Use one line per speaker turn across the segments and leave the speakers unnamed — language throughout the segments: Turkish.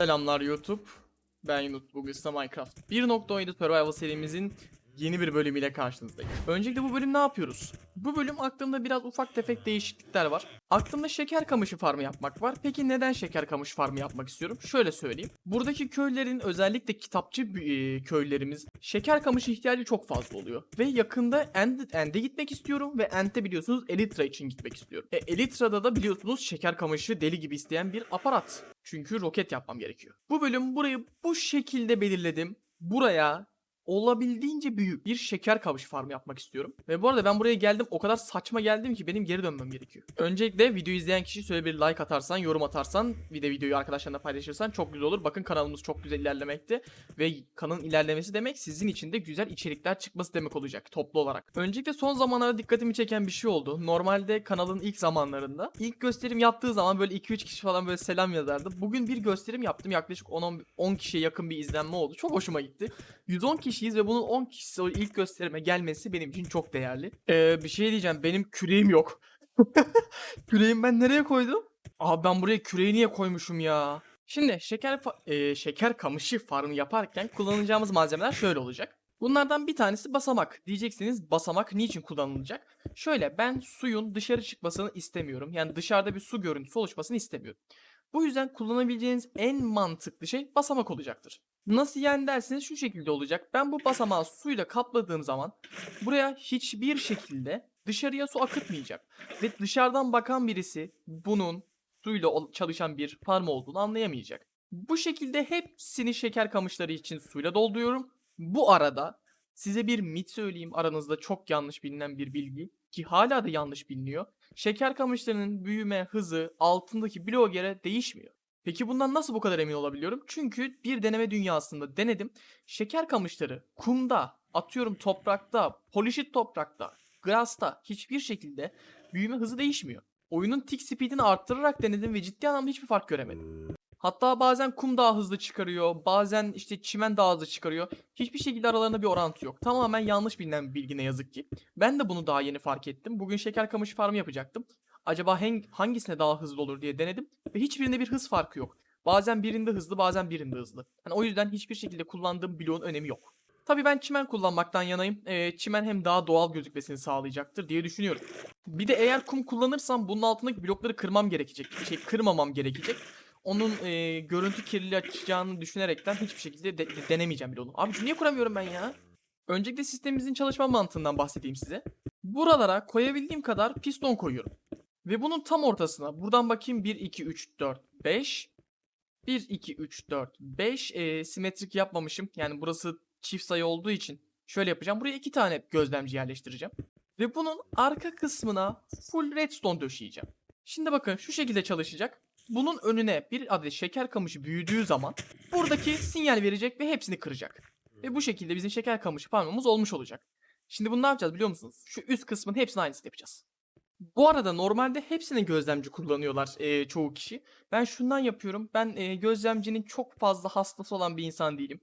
Selamlar YouTube. Ben Yunus. Bugün size Minecraft 1.17 Survival serimizin yeni bir bölümüyle karşınızdayım. Öncelikle bu bölüm ne yapıyoruz? Bu bölüm aklımda biraz ufak tefek değişiklikler var. Aklımda şeker kamışı farmı yapmak var. Peki neden şeker kamışı farmı yapmak istiyorum? Şöyle söyleyeyim. Buradaki köylerin özellikle kitapçı e, köylerimiz şeker kamışı ihtiyacı çok fazla oluyor. Ve yakında End, End'e gitmek istiyorum ve End'e biliyorsunuz Elytra için gitmek istiyorum. E, Elytra'da da biliyorsunuz şeker kamışı deli gibi isteyen bir aparat. Çünkü roket yapmam gerekiyor. Bu bölüm burayı bu şekilde belirledim. Buraya olabildiğince büyük bir şeker kamışı farmı yapmak istiyorum. Ve bu arada ben buraya geldim o kadar saçma geldim ki benim geri dönmem gerekiyor. Öncelikle videoyu izleyen kişi şöyle bir like atarsan, yorum atarsan, bir de videoyu arkadaşlarına paylaşırsan çok güzel olur. Bakın kanalımız çok güzel ilerlemekte ve kanalın ilerlemesi demek sizin için de güzel içerikler çıkması demek olacak toplu olarak. Öncelikle son zamanlarda dikkatimi çeken bir şey oldu. Normalde kanalın ilk zamanlarında ilk gösterim yaptığı zaman böyle 2-3 kişi falan böyle selam yazardı. Bugün bir gösterim yaptım. Yaklaşık 10 10 kişiye yakın bir izlenme oldu. Çok hoşuma gitti. 110 kişiyiz ve bunun 10 kişisi o ilk gösterime gelmesi benim için çok değerli. Ee, bir şey diyeceğim. Benim küreğim yok. Küreğimi ben nereye koydum? Abi ben buraya küreği niye koymuşum ya? Şimdi şeker e, şeker kamışı farmı yaparken kullanacağımız malzemeler şöyle olacak. Bunlardan bir tanesi basamak. Diyeceksiniz basamak niçin kullanılacak? Şöyle ben suyun dışarı çıkmasını istemiyorum. Yani dışarıda bir su görüntüsü oluşmasını istemiyorum. Bu yüzden kullanabileceğiniz en mantıklı şey basamak olacaktır. Nasıl yani derseniz şu şekilde olacak. Ben bu basamağı suyla kapladığım zaman buraya hiçbir şekilde dışarıya su akıtmayacak. Ve dışarıdan bakan birisi bunun suyla çalışan bir farm olduğunu anlayamayacak. Bu şekilde hepsini şeker kamışları için suyla dolduruyorum. Bu arada size bir mit söyleyeyim aranızda çok yanlış bilinen bir bilgi ki hala da yanlış biliniyor. Şeker kamışlarının büyüme hızı altındaki bloğa göre değişmiyor. Peki bundan nasıl bu kadar emin olabiliyorum? Çünkü bir deneme dünyasında denedim. Şeker kamışları kumda, atıyorum toprakta, polişit toprakta, grasta hiçbir şekilde büyüme hızı değişmiyor. Oyunun tick speed'ini arttırarak denedim ve ciddi anlamda hiçbir fark göremedim. Hatta bazen kum daha hızlı çıkarıyor, bazen işte çimen daha hızlı çıkarıyor. Hiçbir şekilde aralarında bir orantı yok. Tamamen yanlış bilinen bir bilgi yazık ki. Ben de bunu daha yeni fark ettim. Bugün şeker kamışı farmı yapacaktım. Acaba hang- hangisine daha hızlı olur diye denedim ve hiçbirinde bir hız farkı yok. Bazen birinde hızlı, bazen birinde hızlı. Yani o yüzden hiçbir şekilde kullandığım bloğun önemi yok. Tabii ben çimen kullanmaktan yanayım. Ee, çimen hem daha doğal gözükmesini sağlayacaktır diye düşünüyorum. Bir de eğer kum kullanırsam bunun altındaki blokları kırmam gerekecek. Şey kırmamam gerekecek. Onun e, görüntü kirliliği açacağını düşünerekten hiçbir şekilde de- de- denemeyeceğim bile onu. Abi niye kuramıyorum ben ya? Öncelikle sistemimizin çalışma mantığından bahsedeyim size. Buralara koyabildiğim kadar piston koyuyorum. Ve bunun tam ortasına buradan bakayım 1, 2, 3, 4, 5. 1, 2, 3, 4, 5 e, simetrik yapmamışım. Yani burası çift sayı olduğu için şöyle yapacağım. Buraya iki tane gözlemci yerleştireceğim. Ve bunun arka kısmına full redstone döşeyeceğim. Şimdi bakın şu şekilde çalışacak. Bunun önüne bir adet şeker kamışı büyüdüğü zaman buradaki sinyal verecek ve hepsini kıracak. Ve bu şekilde bizim şeker kamışı farmımız olmuş olacak. Şimdi bunu ne yapacağız biliyor musunuz? Şu üst kısmın hepsini aynısını yapacağız. Bu arada normalde hepsini gözlemci kullanıyorlar eee, çoğu kişi. Ben şundan yapıyorum. Ben eee, gözlemcinin çok fazla hastası olan bir insan değilim.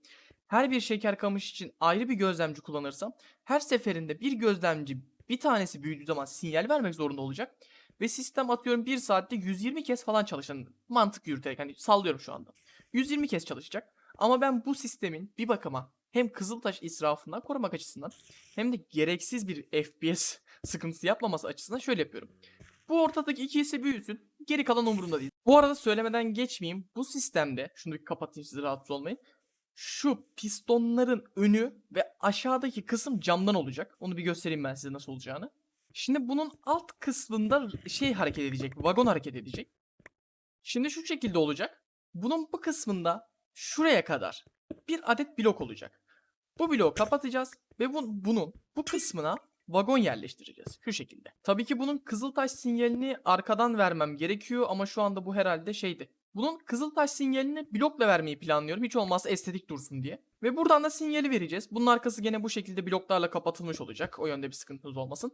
Her bir şeker kamış için ayrı bir gözlemci kullanırsam her seferinde bir gözlemci bir tanesi büyüdüğü zaman sinyal vermek zorunda olacak. Ve sistem atıyorum 1 saatte 120 kez falan çalışan mantık yürüterek hani sallıyorum şu anda. 120 kez çalışacak. Ama ben bu sistemin bir bakıma hem Kızıltaş israfından korumak açısından hem de gereksiz bir FPS sıkıntısı yapmaması açısından şöyle yapıyorum. Bu ortadaki ikisi büyüsün. Geri kalan umurumda değil. Bu arada söylemeden geçmeyeyim. Bu sistemde şunu bir kapatayım siz rahatsız olmayın. Şu pistonların önü ve aşağıdaki kısım camdan olacak. Onu bir göstereyim ben size nasıl olacağını. Şimdi bunun alt kısmında şey hareket edecek. Vagon hareket edecek. Şimdi şu şekilde olacak. Bunun bu kısmında şuraya kadar bir adet blok olacak. Bu bloğu kapatacağız ve bu, bunun bu kısmına vagon yerleştireceğiz. Şu şekilde. Tabii ki bunun Kızıltaş sinyalini arkadan vermem gerekiyor ama şu anda bu herhalde şeydi. Bunun Kızıltaş sinyalini blokla vermeyi planlıyorum. Hiç olmazsa estetik dursun diye. Ve buradan da sinyali vereceğiz. Bunun arkası gene bu şekilde bloklarla kapatılmış olacak. O yönde bir sıkıntınız olmasın.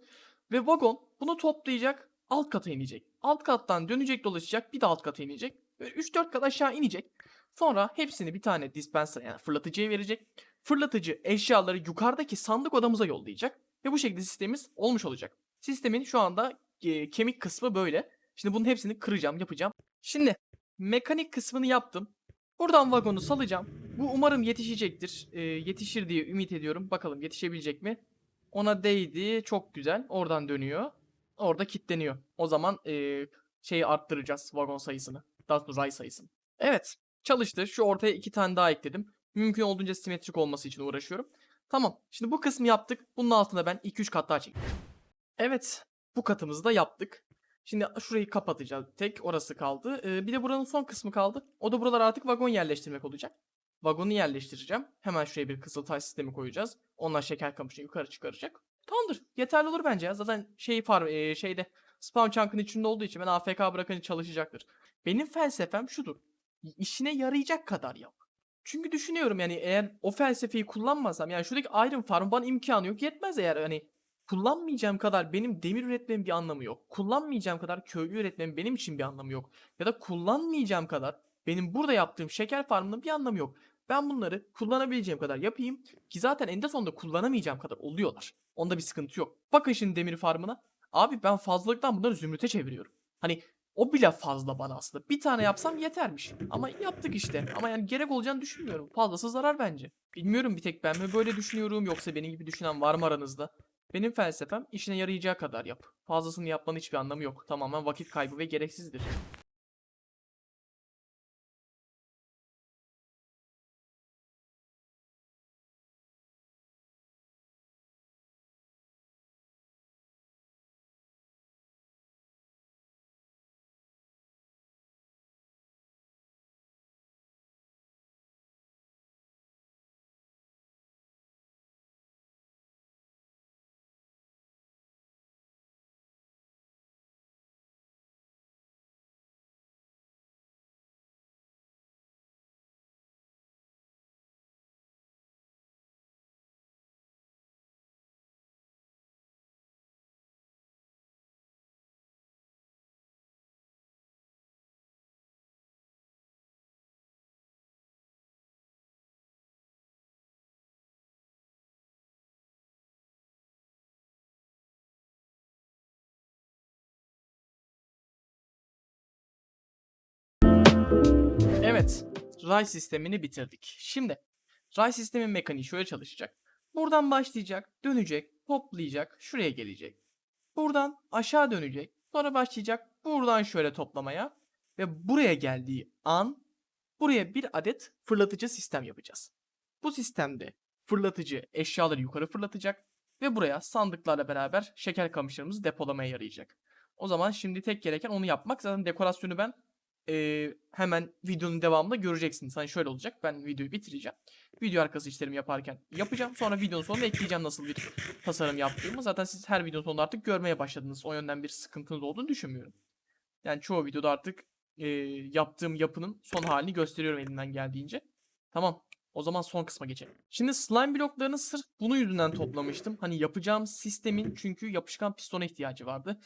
Ve vagon bunu toplayacak. Alt kata inecek. Alt kattan dönecek dolaşacak. Bir de alt kata inecek. Böyle 3-4 kat aşağı inecek. Sonra hepsini bir tane dispenser yani fırlatıcıya verecek. Fırlatıcı eşyaları yukarıdaki sandık odamıza yollayacak. Ve bu şekilde sistemimiz olmuş olacak. Sistemin şu anda e, kemik kısmı böyle. Şimdi bunun hepsini kıracağım, yapacağım. Şimdi mekanik kısmını yaptım. Buradan vagonu salacağım. Bu umarım yetişecektir. Ee, yetişir diye ümit ediyorum. Bakalım yetişebilecek mi? Ona değdi. Çok güzel. Oradan dönüyor. Orada kilitleniyor. O zaman ee, şeyi arttıracağız vagon sayısını. Daha doğrusu ray sayısını. Evet. Çalıştı. Şu ortaya iki tane daha ekledim. Mümkün olduğunca simetrik olması için uğraşıyorum. Tamam. Şimdi bu kısmı yaptık. Bunun altına ben 2-3 kat daha çektim. Evet. Bu katımızı da yaptık. Şimdi şurayı kapatacağız. Tek orası kaldı. Ee, bir de buranın son kısmı kaldı. O da buralar artık vagon yerleştirmek olacak. Vagonu yerleştireceğim. Hemen şuraya bir kızıltay sistemi koyacağız. Onlar şeker kamışını yukarı çıkaracak. Tamamdır. Yeterli olur bence ya. Zaten şey farm, e, şeyde spam chunk'ın içinde olduğu için ben AFK bırakınca çalışacaktır. Benim felsefem şudur. İşine yarayacak kadar yap. Çünkü düşünüyorum yani eğer o felsefeyi kullanmasam yani şuradaki Iron Farm bana imkanı yok yetmez eğer hani kullanmayacağım kadar benim demir üretmemin bir anlamı yok. Kullanmayacağım kadar köylü üretmemin benim için bir anlamı yok. Ya da kullanmayacağım kadar benim burada yaptığım şeker farmının bir anlamı yok. Ben bunları kullanabileceğim kadar yapayım ki zaten eninde sonunda kullanamayacağım kadar oluyorlar. Onda bir sıkıntı yok. Bakın şimdi demir farmına. Abi ben fazlalıktan bunları zümrüte çeviriyorum. Hani o bile fazla bana aslında. Bir tane yapsam yetermiş. Ama yaptık işte. Ama yani gerek olacağını düşünmüyorum. Fazlası zarar bence. Bilmiyorum bir tek ben mi böyle düşünüyorum yoksa benim gibi düşünen var mı aranızda? Benim felsefem işine yarayacağı kadar yap. Fazlasını yapmanın hiçbir anlamı yok. Tamamen vakit kaybı ve gereksizdir. Ray sistemini bitirdik. Şimdi ray sistemin mekaniği şöyle çalışacak. Buradan başlayacak, dönecek, toplayacak, şuraya gelecek. Buradan aşağı dönecek, sonra başlayacak buradan şöyle toplamaya ve buraya geldiği an buraya bir adet fırlatıcı sistem yapacağız. Bu sistemde fırlatıcı eşyaları yukarı fırlatacak ve buraya sandıklarla beraber şeker kamışlarımızı depolamaya yarayacak. O zaman şimdi tek gereken onu yapmak. Zaten dekorasyonu ben eee, hemen videonun devamında göreceksiniz. Hani şöyle olacak. Ben videoyu bitireceğim. Video arkası işlerimi yaparken yapacağım. Sonra videonun sonunda ekleyeceğim nasıl bir tasarım yaptığımı. Zaten siz her videonun sonunda artık görmeye başladınız. O yönden bir sıkıntınız olduğunu düşünmüyorum. Yani çoğu videoda artık eee, yaptığım yapının son halini gösteriyorum elimden geldiğince. Tamam. O zaman son kısma geçelim. Şimdi slime bloklarını sırf bunun yüzünden toplamıştım. Hani yapacağım sistemin çünkü yapışkan pistona ihtiyacı vardı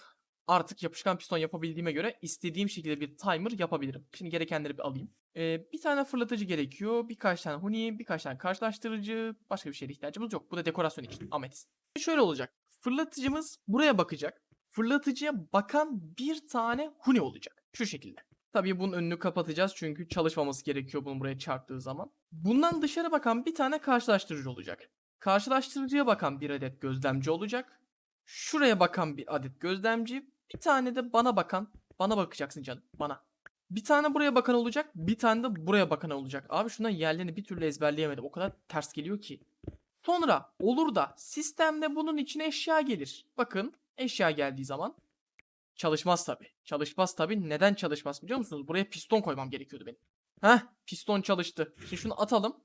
artık yapışkan piston yapabildiğime göre istediğim şekilde bir timer yapabilirim. Şimdi gerekenleri bir alayım. Ee, bir tane fırlatıcı gerekiyor. Birkaç tane huni, birkaç tane karşılaştırıcı. Başka bir şeye ihtiyacımız yok. Bu da dekorasyon için. Ametist. Şöyle olacak. Fırlatıcımız buraya bakacak. Fırlatıcıya bakan bir tane huni olacak. Şu şekilde. Tabii bunun önünü kapatacağız çünkü çalışmaması gerekiyor bunun buraya çarptığı zaman. Bundan dışarı bakan bir tane karşılaştırıcı olacak. Karşılaştırıcıya bakan bir adet gözlemci olacak. Şuraya bakan bir adet gözlemci, bir tane de bana bakan, bana bakacaksın canım, bana. Bir tane buraya bakan olacak, bir tane de buraya bakan olacak. Abi şundan yerlerini bir türlü ezberleyemedim. O kadar ters geliyor ki. Sonra olur da sistemde bunun içine eşya gelir. Bakın eşya geldiği zaman çalışmaz tabi. Çalışmaz tabi. Neden çalışmaz biliyor musunuz? Buraya piston koymam gerekiyordu benim. Heh piston çalıştı. Şimdi şunu atalım.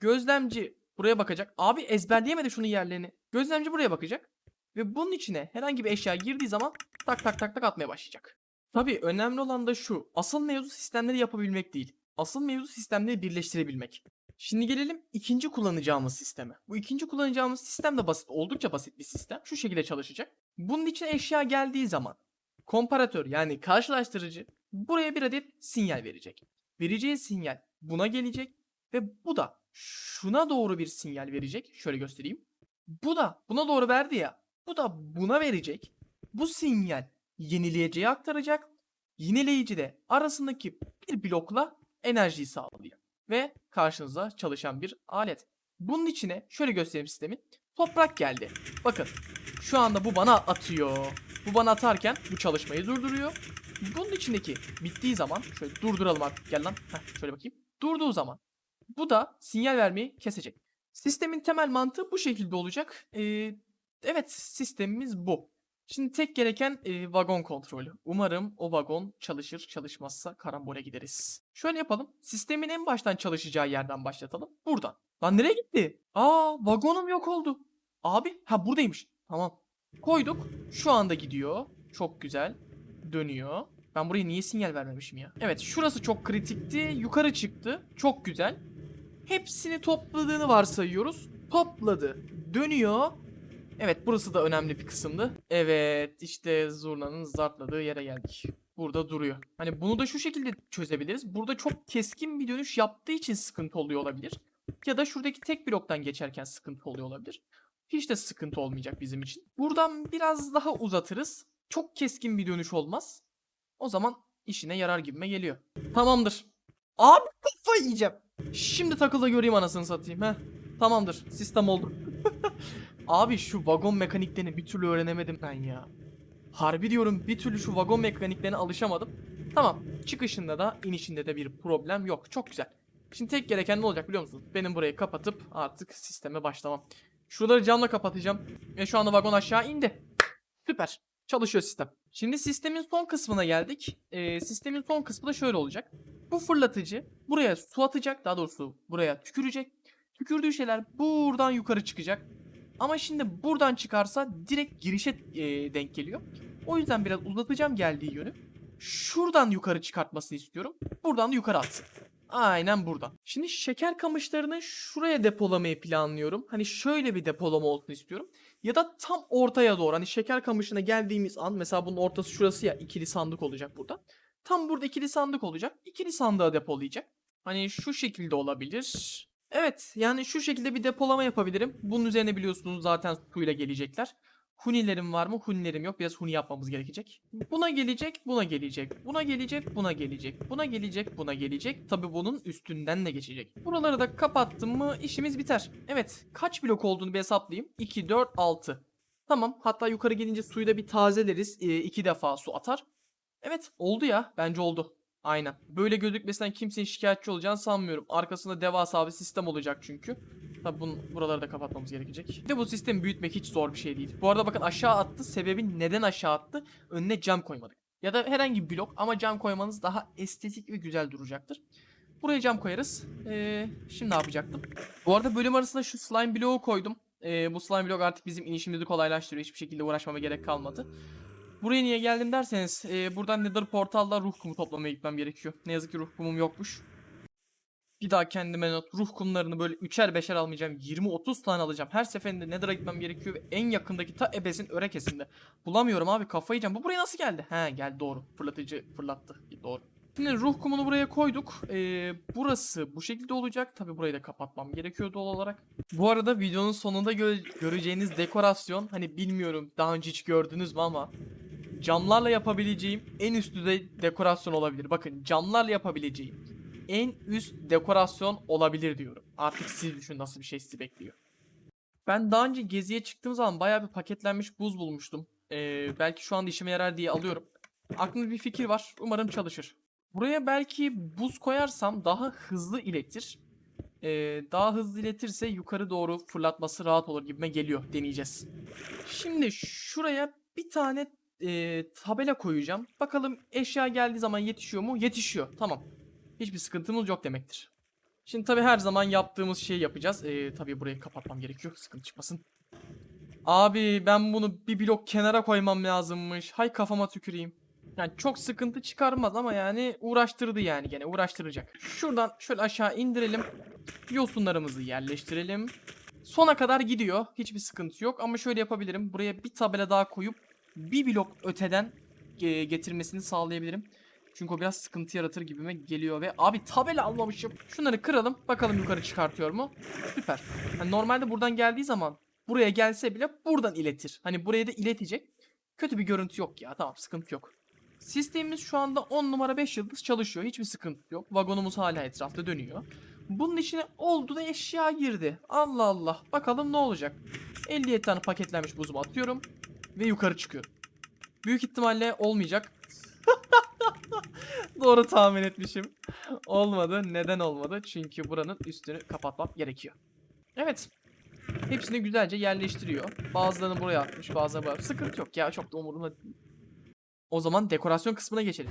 Gözlemci buraya bakacak. Abi ezberleyemedi şunun yerlerini. Gözlemci buraya bakacak. Ve bunun içine herhangi bir eşya girdiği zaman tak tak tak tak atmaya başlayacak. Tabii önemli olan da şu. Asıl mevzu sistemleri yapabilmek değil. Asıl mevzu sistemleri birleştirebilmek. Şimdi gelelim ikinci kullanacağımız sisteme. Bu ikinci kullanacağımız sistem de basit, oldukça basit bir sistem. Şu şekilde çalışacak. Bunun için eşya geldiği zaman komparatör yani karşılaştırıcı buraya bir adet sinyal verecek. Vereceği sinyal buna gelecek ve bu da şuna doğru bir sinyal verecek. Şöyle göstereyim. Bu da buna doğru verdi ya. Bu da buna verecek. Bu sinyal yenileyiciye aktaracak. Yenileyici de arasındaki bir blokla enerjiyi sağlıyor. Ve karşınıza çalışan bir alet. Bunun içine şöyle göstereyim sistemi. Toprak geldi. Bakın şu anda bu bana atıyor. Bu bana atarken bu çalışmayı durduruyor. Bunun içindeki bittiği zaman şöyle durduralım artık gel lan. Heh, şöyle bakayım. Durduğu zaman bu da sinyal vermeyi kesecek. Sistemin temel mantığı bu şekilde olacak. Ee, evet sistemimiz bu. Şimdi tek gereken e, vagon kontrolü. Umarım o vagon çalışır çalışmazsa karambole gideriz. Şöyle yapalım. Sistemin en baştan çalışacağı yerden başlatalım. Buradan. Lan nereye gitti? Aa vagonum yok oldu. Abi ha buradaymış. Tamam. Koyduk. Şu anda gidiyor. Çok güzel. Dönüyor. Ben buraya niye sinyal vermemişim ya? Evet şurası çok kritikti. Yukarı çıktı. Çok güzel. Hepsini topladığını varsayıyoruz. Topladı. Dönüyor. Evet burası da önemli bir kısımdı. Evet işte zurnanın zartladığı yere geldik. Burada duruyor. Hani bunu da şu şekilde çözebiliriz. Burada çok keskin bir dönüş yaptığı için sıkıntı oluyor olabilir. Ya da şuradaki tek bloktan geçerken sıkıntı oluyor olabilir. Hiç de sıkıntı olmayacak bizim için. Buradan biraz daha uzatırız. Çok keskin bir dönüş olmaz. O zaman işine yarar gibime geliyor. Tamamdır. Abi kafayı yiyeceğim. Şimdi takılda göreyim anasını satayım. Heh. Tamamdır. Sistem oldu. Abi şu vagon mekaniklerini bir türlü öğrenemedim ben ya. Harbi diyorum bir türlü şu vagon mekaniklerine alışamadım. Tamam. Çıkışında da inişinde de bir problem yok. Çok güzel. Şimdi tek gereken ne olacak biliyor musunuz? Benim burayı kapatıp artık sisteme başlamam. Şuraları camla kapatacağım. Ve şu anda vagon aşağı indi. Süper. Çalışıyor sistem. Şimdi sistemin son kısmına geldik. Ee, sistemin son kısmı da şöyle olacak. Bu fırlatıcı buraya su atacak. Daha doğrusu buraya tükürecek. Tükürdüğü şeyler buradan yukarı çıkacak. Ama şimdi buradan çıkarsa direkt girişe e, denk geliyor. O yüzden biraz uzatacağım geldiği yönü. Şuradan yukarı çıkartmasını istiyorum. Buradan da yukarı atsın. Aynen buradan. Şimdi şeker kamışlarını şuraya depolamayı planlıyorum. Hani şöyle bir depolama olsun istiyorum. Ya da tam ortaya doğru. Hani şeker kamışına geldiğimiz an mesela bunun ortası şurası ya ikili sandık olacak burada. Tam burada ikili sandık olacak. İkili sandığa depolayacak. Hani şu şekilde olabilir. Evet yani şu şekilde bir depolama yapabilirim. Bunun üzerine biliyorsunuz zaten suyla gelecekler. Hunilerim var mı? Hunilerim yok. Biraz huni yapmamız gerekecek. Buna gelecek, buna gelecek. Buna gelecek, buna gelecek. Buna gelecek, buna gelecek. Tabi bunun üstünden de geçecek. Buraları da kapattım mı işimiz biter. Evet. Kaç blok olduğunu bir hesaplayayım. 2, 4, 6. Tamam. Hatta yukarı gelince suyu da bir tazeleriz. E, iki defa su atar. Evet. Oldu ya. Bence oldu. Aynen. Böyle gözükmesinden kimsenin şikayetçi olacağını sanmıyorum. Arkasında devasa bir sistem olacak çünkü. Tabi bunu buraları da kapatmamız gerekecek. Bir de bu sistemi büyütmek hiç zor bir şey değil. Bu arada bakın aşağı attı. Sebebi neden aşağı attı? Önüne cam koymadık. Ya da herhangi bir blok ama cam koymanız daha estetik ve güzel duracaktır. Buraya cam koyarız. Ee, şimdi ne yapacaktım? Bu arada bölüm arasında şu slime bloğu koydum. Ee, bu slime blok artık bizim inişimizi kolaylaştırıyor. Hiçbir şekilde uğraşmama gerek kalmadı. Buraya niye geldim derseniz e, buradan Nether portalla ruh kumu toplamaya gitmem gerekiyor. Ne yazık ki ruh kumum yokmuş. Bir daha kendime not ruh kumlarını böyle üçer beşer almayacağım. 20-30 tane alacağım. Her seferinde Nether'a gitmem gerekiyor ve en yakındaki ta ebesin örekesinde. Bulamıyorum abi kafayı yiyeceğim. Bu buraya nasıl geldi? He geldi doğru. Fırlatıcı fırlattı. Doğru. Şimdi ruh kumunu buraya koyduk. Ee, burası bu şekilde olacak. Tabi burayı da kapatmam gerekiyor doğal olarak. Bu arada videonun sonunda gö- göreceğiniz dekorasyon hani bilmiyorum daha önce hiç gördünüz mü ama camlarla yapabileceğim en üst düzey dekorasyon olabilir. Bakın camlarla yapabileceğim en üst dekorasyon olabilir diyorum. Artık siz düşünün nasıl bir şey sizi bekliyor. Ben daha önce geziye çıktığım zaman bayağı bir paketlenmiş buz bulmuştum. Ee, belki şu anda işime yarar diye alıyorum. Aklımda bir fikir var. Umarım çalışır. Buraya belki buz koyarsam daha hızlı iletir. Ee, daha hızlı iletirse yukarı doğru fırlatması rahat olur gibime geliyor. Deneyeceğiz. Şimdi şuraya bir tane e, tabela koyacağım. Bakalım eşya geldiği zaman yetişiyor mu? Yetişiyor. Tamam. Hiçbir sıkıntımız yok demektir. Şimdi tabii her zaman yaptığımız şeyi yapacağız. Ee, tabii burayı kapatmam gerekiyor. Sıkıntı çıkmasın. Abi ben bunu bir blok kenara koymam lazımmış. Hay kafama tüküreyim. Yani çok sıkıntı çıkarmaz ama yani uğraştırdı yani gene uğraştıracak. Şuradan şöyle aşağı indirelim. Yosunlarımızı yerleştirelim. Sona kadar gidiyor. Hiçbir sıkıntı yok ama şöyle yapabilirim. Buraya bir tabela daha koyup bir blok öteden e, getirmesini sağlayabilirim. Çünkü o biraz sıkıntı yaratır gibime geliyor ve abi tabela almamışım. Şunları kıralım. Bakalım yukarı çıkartıyor mu? Süper. Hani normalde buradan geldiği zaman buraya gelse bile buradan iletir. Hani buraya da iletecek. Kötü bir görüntü yok ya. Tamam sıkıntı yok. Sistemimiz şu anda 10 numara 5 yıldız çalışıyor. Hiçbir sıkıntı yok. Vagonumuz hala etrafta dönüyor. Bunun içine oldu da eşya girdi. Allah Allah. Bakalım ne olacak. 57 tane paketlenmiş buzumu atıyorum. Ve yukarı çıkıyorum. Büyük ihtimalle olmayacak. Doğru tahmin etmişim. Olmadı. Neden olmadı? Çünkü buranın üstünü kapatmam gerekiyor. Evet. Hepsini güzelce yerleştiriyor. Bazılarını buraya atmış, bazılarını buraya. Sıkıntı yok ya. Çok da umurumda. O zaman dekorasyon kısmına geçelim.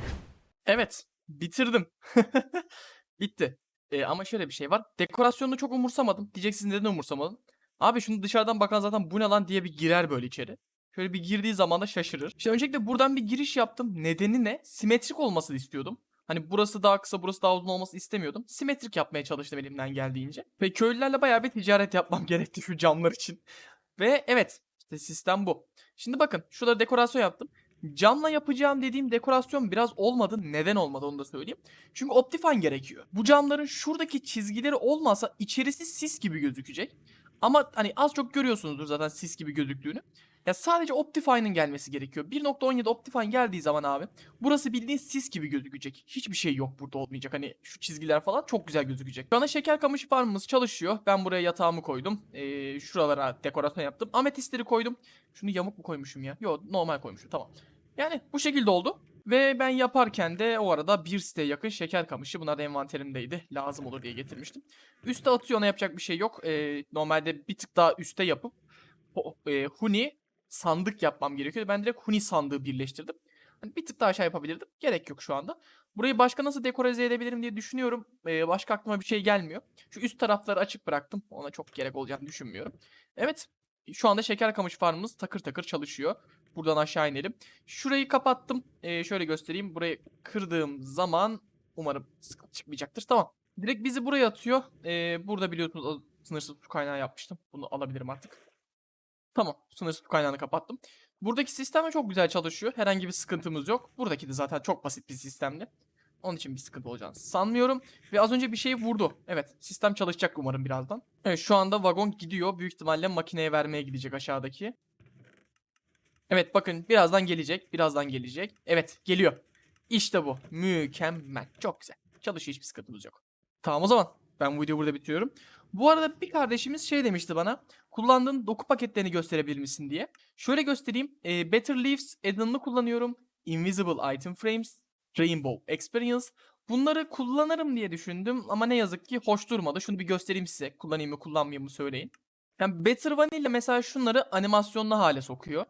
Evet. Bitirdim. Bitti. Ee, ama şöyle bir şey var. Dekorasyonunu çok umursamadım. Diyeceksiniz neden umursamadım? Abi şunu dışarıdan bakan zaten bu ne lan diye bir girer böyle içeri. Şöyle bir girdiği zaman da şaşırır. İşte öncelikle buradan bir giriş yaptım. Nedeni ne? Simetrik olmasını istiyordum. Hani burası daha kısa, burası daha uzun olmasını istemiyordum. Simetrik yapmaya çalıştım elimden geldiğince. Ve köylülerle bayağı bir ticaret yapmam gerekti şu camlar için. Ve evet, işte sistem bu. Şimdi bakın, şurada dekorasyon yaptım. Camla yapacağım dediğim dekorasyon biraz olmadı. Neden olmadı onu da söyleyeyim. Çünkü Optifine gerekiyor. Bu camların şuradaki çizgileri olmasa içerisi sis gibi gözükecek. Ama hani az çok görüyorsunuzdur zaten sis gibi gözüktüğünü. Ya sadece Optifine'ın gelmesi gerekiyor. 1.17 Optifine geldiği zaman abi burası bildiğin sis gibi gözükecek. Hiçbir şey yok burada olmayacak. Hani şu çizgiler falan çok güzel gözükecek. Şu anda şeker kamışı farmımız çalışıyor. Ben buraya yatağımı koydum. Ee, şuralara dekorasyon yaptım. Ametistleri koydum. Şunu yamuk mu koymuşum ya? Yok normal koymuşum tamam. Yani bu şekilde oldu. Ve ben yaparken de o arada bir siteye yakın şeker kamışı. Bunlar da envanterimdeydi. Lazım olur diye getirmiştim. Üste atıyor ona yapacak bir şey yok. Ee, normalde bir tık daha üste yapıp e, Huni sandık yapmam gerekiyordu. Ben direkt Huni sandığı birleştirdim. Hani bir tık daha aşağı yapabilirdim. Gerek yok şu anda. Burayı başka nasıl dekorize edebilirim diye düşünüyorum. Ee, başka aklıma bir şey gelmiyor. Şu üst tarafları açık bıraktım. Ona çok gerek olacağını düşünmüyorum. Evet. Şu anda şeker kamış farmımız takır takır çalışıyor. Buradan aşağı inelim. Şurayı kapattım. Ee, şöyle göstereyim. Burayı kırdığım zaman umarım sıkıntı çıkmayacaktır. Tamam. Direkt bizi buraya atıyor. Ee, burada biliyorsunuz sınırsız su kaynağı yapmıştım. Bunu alabilirim artık. Tamam. Sınırsız su kaynağını kapattım. Buradaki sistem çok güzel çalışıyor. Herhangi bir sıkıntımız yok. Buradaki de zaten çok basit bir sistemdi. Onun için bir sıkıntı olacağını sanmıyorum. Ve az önce bir şey vurdu. Evet. Sistem çalışacak umarım birazdan. Evet şu anda vagon gidiyor. Büyük ihtimalle makineye vermeye gidecek aşağıdaki. Evet bakın birazdan gelecek. Birazdan gelecek. Evet geliyor. İşte bu. Mükemmel. Çok güzel. Çalışıyor hiçbir sıkıntımız yok. Tamam o zaman. Ben bu videoyu burada bitiriyorum. Bu arada bir kardeşimiz şey demişti bana. Kullandığın doku paketlerini gösterebilir misin diye. Şöyle göstereyim. E, Better Leaves add-on'ını kullanıyorum. Invisible Item Frames. Rainbow Experience. Bunları kullanırım diye düşündüm ama ne yazık ki hoş durmadı. Şunu bir göstereyim size. Kullanayım mı kullanmayayım mı söyleyin. Yani Better Vanilla mesela şunları animasyonlu hale sokuyor.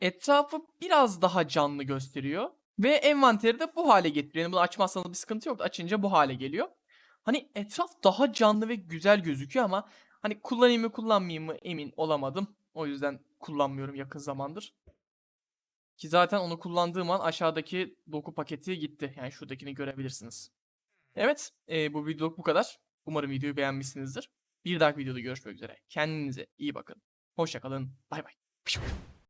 Etrafı biraz daha canlı gösteriyor. Ve envanteri de bu hale getiriyor. Yani bunu açmazsanız bir sıkıntı yok. Açınca bu hale geliyor. Hani etraf daha canlı ve güzel gözüküyor ama hani kullanayım mı kullanmayayım mı emin olamadım. O yüzden kullanmıyorum yakın zamandır. Ki zaten onu kullandığım an aşağıdaki doku paketi gitti. Yani şuradakini görebilirsiniz. Evet e, bu videoluk bu kadar. Umarım videoyu beğenmişsinizdir. Bir dahaki videoda görüşmek üzere. Kendinize iyi bakın. Hoşçakalın. Bay bay.